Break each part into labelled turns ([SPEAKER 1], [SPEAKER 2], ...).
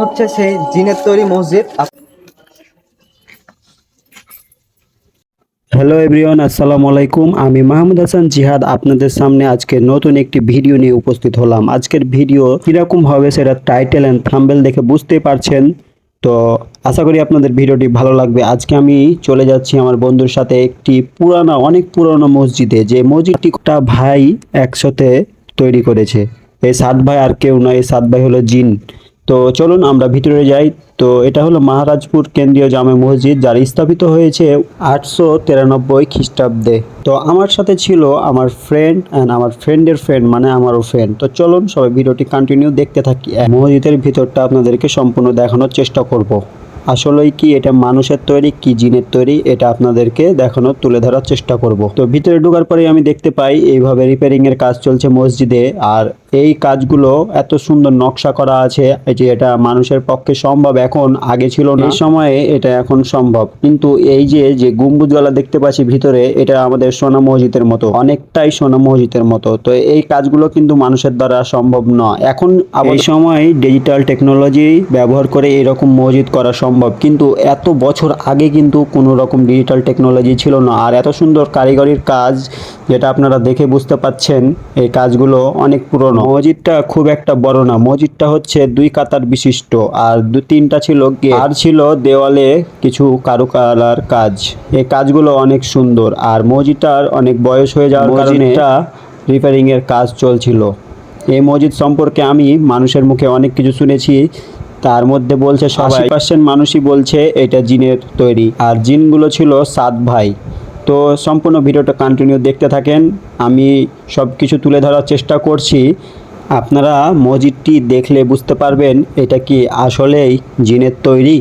[SPEAKER 1] হচ্ছে সেই জিনের তৈরি মসজিদ।
[SPEAKER 2] হ্যালো এভরিওয়ান আসসালামু আলাইকুম। আমি মাহমুদ হাসান জিহাদ, আপনাদের সামনে আজকে নতুন একটি ভিডিও নিয়ে উপস্থিত হলাম। আজকের ভিডিও কীরকম হবে সেটা টাইটেল অ্যান্ড থাম্বেল দেখে বুঝতে পারছেন। তো আশা করি আপনাদের ভিডিওটি ভালো লাগবে। আজকে আমি চলে যাচ্ছি আমার বন্ধুর সাথে একটি পুরানো, অনেক পুরনো মসজিদে। যে মসজিদটি একটা ভাই একসাথে তৈরি করেছে। এই সাত ভাই আর কেউ নয় এই সাত ভাই হলো জিন। তো চলুন আমরা ভিতরে যাই। তো এটা হলো মহারাজপুর কেন্দ্রীয় জামে মসজিদ, যার স্থাপিত হয়েছে আটশো তিরানব্বই খ্রিস্টাব্দে। তো আমার সাথে ছিল আমার ফ্রেন্ড অ্যান্ড আমার ফ্রেন্ডের ফ্রেন্ড মানে আমারও ফ্রেন্ড তো চলুন সবাই ভিডিওটি কন্টিনিউ দেখতে থাকি। মসজিদের ভিতরটা আপনাদেরকে সম্পূর্ণ দেখানোর চেষ্টা করব। আসলেই কি এটা মানুষের তৈরি, কি জিনের তৈরি, এটা আপনাদেরকে দেখানোর, তুলে ধরার চেষ্টা করব। তো ভিতরে ঢোকার পরে আমি দেখতে পাই, এইভাবে রিপেয়ারিং এর কাজ চলছে মসজিদে, আর এই কাজগুলো এত সুন্দর নকশা করা আছে যে এটা মানুষের পক্ষে সম্ভব এখন আগে ছিল না। এই সময়ে এটা এখন সম্ভব। কিন্তু এই যে যে গম্বুজওয়ালা দেখতে পাচ্ছি ভিতরে, এটা আমাদের সোনা মসজিদের মতো। অনেকটাই সোনা মসজিদের মতো। তো এই কাজগুলো কিন্তু মানুষের দ্বারা সম্ভব নয়। এখন এই সময় ডিজিটাল টেকনোলজি ব্যবহার করে এরকম মসজিদ করা সম্ভব। কিন্তু এত বছর আগে কিন্তু কোনো রকম ডিজিটাল টেকনোলজি ছিল না। আর এত সুন্দর কারিগরির কাজ, যেটা আপনারা দেখে বুঝতে পাচ্ছেন, এই কাজগুলো অনেক পুরনো। মসজিদটা খুব একটা বড় না। মসজিদটা হচ্ছে দুই কাতার বিশিষ্ট। আর দু তিনটা ছিল আর ছিল দেওয়ালে কিছু কারুকালার কাজ। এই কাজগুলো অনেক সুন্দর। আর মসজিদটার অনেক বয়স হয়ে যাওয়ার কারণে রিপেয়ারিং এর কাজ চলছিল। এই মসজিদ সম্পর্কে আমি মানুষের মুখে অনেক কিছু শুনেছি। তার মধ্যে বলছে আশি পার্সেন্ট মানুষই বলছে এটা জিনের তৈরি। আর জিনগুলো ছিল সাত ভাই। তো সম্পূর্ণ ভিডিওটা কন্টিনিউ দেখতে থাকেন। আমি সব কিছু তুলে ধরার চেষ্টা করছি। আপনারা মসজিদটি দেখলে বুঝতে পারবেন এটা কি আসলেই জিনের তৈরি।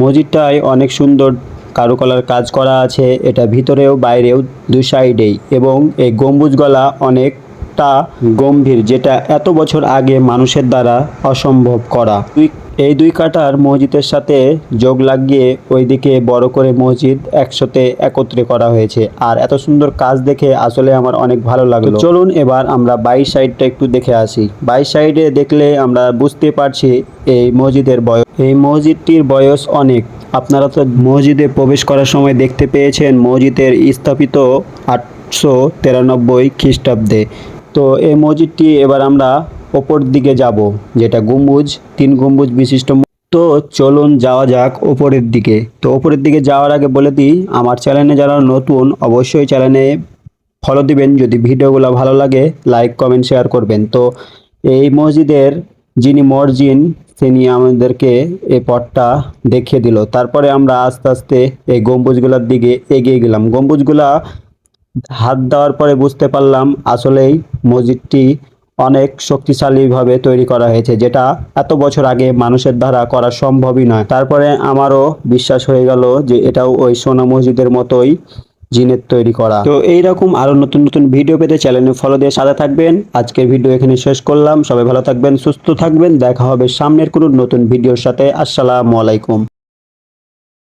[SPEAKER 2] মসজিদটায় অনেক সুন্দর কারুকলার কাজ করা আছে, এটা ভিতরেও, বাইরেও দু সাইডেই এবং এই গম্বুজগলা অনেকটা গম্ভীর, যেটা এত বছর আগে মানুষের দ্বারা অসম্ভব করা। এই দুই কাটার মসজিদের সাথে যোগ লাগিয়ে ওইদিকে বড় করে মসজিদ একসাথে একত্রে করা হয়েছে। আর এত সুন্দর কাজ দেখে আসলে আমার অনেক ভালো লাগল। চলুন এবার আমরা বাইশ সাইডটা একটু দেখে আসি। বাইশ সাইডে দেখলে আমরা বুঝতে পারছি এই মসজিদের বয়স। এই মসজিদটির বয়স অনেক। আপনারা তো মসজিদে প্রবেশ করার সময় দেখতে পেয়েছেন মসজিদের স্থাপিত আটশো তেরানব্বই খ্রিস্টাব্দে। তো এই মসজিদটি এবার আমরা ওপর দিকে যাব, যেটা গম্বুজ, তিন গম্বুজ বিশিষ্ট তো চলুন যাওয়া যাক ওপরের দিকে। তো ওপরের দিকে যাওয়ার আগে বলে দিই, আমার চ্যানেলে যারা নতুন, অবশ্যই চ্যানেলে ফলো দিবেন। যদি ভিডিওগুলো ভালো লাগে লাইক কমেন্ট শেয়ার করবেন। তো এই মসজিদের যিনি মর্জিন, তিনি আমাদেরকে এই পথটা দেখিয়ে দিল। তারপরে আমরা আস্তে আস্তে এই গম্বুজগুলোর দিকে এগিয়ে গেলাম। গম্বুজগুলা হাত দেওয়ার পরে বুঝতে পারলাম আসলেই মসজিদটি অনেক শক্তিশালীভাবে তৈরি করা হয়েছে, যেটা এত বছর আগে মানুষের দ্বারা করা সম্ভবই নয়। তারপরে আমারও বিশ্বাস হয়ে গেল যে এটাও ওই সোনা মসজিদের মতোই জিনের তৈরি করা। তো এইরকম আরও নতুন নতুন ভিডিও পেতে চ্যানেলে ফলো দিয়ে সাথে থাকবেন। আজকের ভিডিও এখানে শেষ করলাম। সবাই ভালো থাকবেন, সুস্থ থাকবেন। দেখা হবে সামনের কোনো নতুন ভিডিওর সাথে। আসসালামু আলাইকুম।